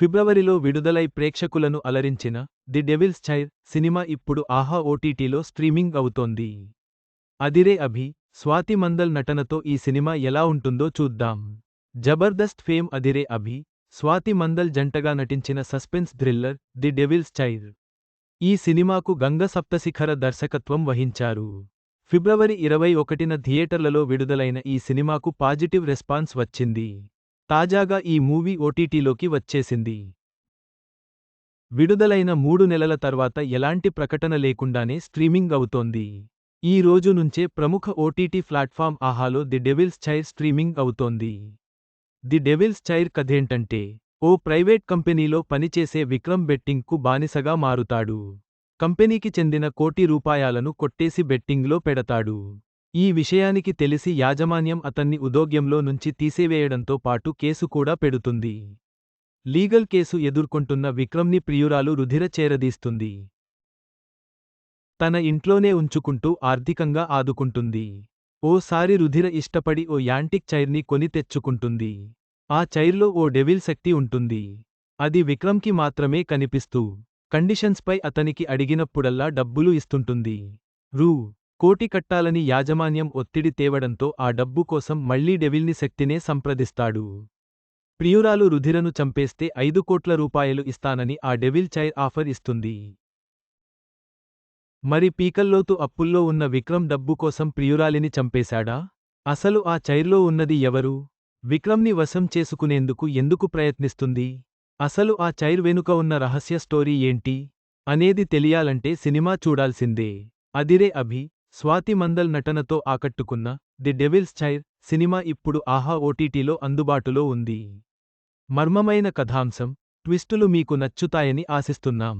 ఫిబ్రవరిలో విడుదలై ప్రేక్షకులను అలరించిన ది డెవిల్స్ చైర్ సినిమా ఇప్పుడు ఆహా ఓటీటీలో స్ట్రీమింగ్ అవుతోంది. అదిరే అభి స్వాతి మందల్ నటనతో ఈ సినిమా ఎలా ఉంటుందో చూద్దాం. జబర్దస్త్ ఫేమ్ అదిరే అభి స్వాతి మందల్ జంటగా నటించిన suspense thriller The Devil's Chair. ఈ సినిమాకు గంగ సప్తశిఖర దర్శకత్వం వహించారు. ఫిబ్రవరి ఇరవై ఒకటిన థియేటర్లలో విడుదలైన ఈ సినిమాకు పాజిటివ్ రెస్పాన్స్ వచ్చింది. తాజాగా ఈ మూవీ ఓటీటీలోకి వచ్చేసింది. విడుదలైన మూడు నెలల తర్వాత ఎలాంటి ప్రకటన లేకుండానే స్ట్రీమింగ్ అవుతోంది. ఈ రోజు నుంచే ప్రముఖ ఓటీటీ ప్లాట్ఫామ్ ఆహాలో ది డెవిల్స్ చైర్ స్ట్రీమింగ్ అవుతోంది. ది డెవిల్స్ చైర్ కథేంటంటే ఓ ప్రైవేట్ కంపెనీలో పనిచేసే విక్రమ్ బెట్టింగ్కు బానిసగా మారుతాడు. కంపెనీకి చెందిన కోటి రూపాయాలను కొట్టేసి బెట్టింగ్లో పెడతాడు. ఈ విషయానికి తెలిసి యాజమాన్యం అతన్ని ఉదోగ్యంలో నుంచి తీసేవేయడంతో పాటు కేసు కూడా పెడుతుంది. లీగల్ కేసు ఎదుర్కొంటున్న విక్రమ్ని ప్రియురాలు రుధిర చేరదీస్తుంది. తన ఇంట్లోనే ఉంచుకుంటూ ఆర్థికంగా ఆదుకుంటుంది. ఓసారి రుధిర ఇష్టపడి ఓ యాంటిక్ చైర్ని కొని తెచ్చుకుంటుంది. ఆ చైర్లో ఓ డెవిల్ శక్తి ఉంటుంది. అది విక్రమ్కి మాత్రమే కనిపిస్తూ కండిషన్స్పై అతనికి అడిగినప్పుడల్లా డబ్బులు ఇస్తుంటుంది. రూ. కోటి కట్టాలని యాజమాన్యం ఒత్తిడి తేవడంతో ఆ డబ్బు కోసం మళ్ళీ డెవిల్ని శక్తినే సంప్రదిస్తాడు. ప్రియురాలు రుధిరను చంపేస్తే ఐదు కోట్ల రూపాయలు ఇస్తానని ఆ డెవిల్ చైర్ ఆఫర్ ఇస్తుంది. మరి పీకల్లోతు అప్పుల్లో ఉన్న విక్రమ్ డబ్బు కోసం ప్రియురాలిని చంపేశాడా? అసలు ఆ చైర్లో ఉన్నది ఎవరు? విక్రమ్ని వశం చేసుకునేందుకు ఎందుకు ప్రయత్నిస్తుంది? అసలు ఆ చైర్ వెనుక ఉన్న రహస్య స్టోరీ ఏంటి? అనేది తెలియాలంటే సినిమా చూడాల్సిందే. అదిరే అభి. స్వాతి మందల్ నటనతో ఆకట్టుకున్న ది డెవిల్స్ చైర్ సినిమా ఇప్పుడు ఆహా ఓటీటీలో అందుబాటులో ఉంది. మర్మమైన కథాంశం ట్విస్టులు మీకు నచ్చుతాయని ఆశిస్తున్నాం.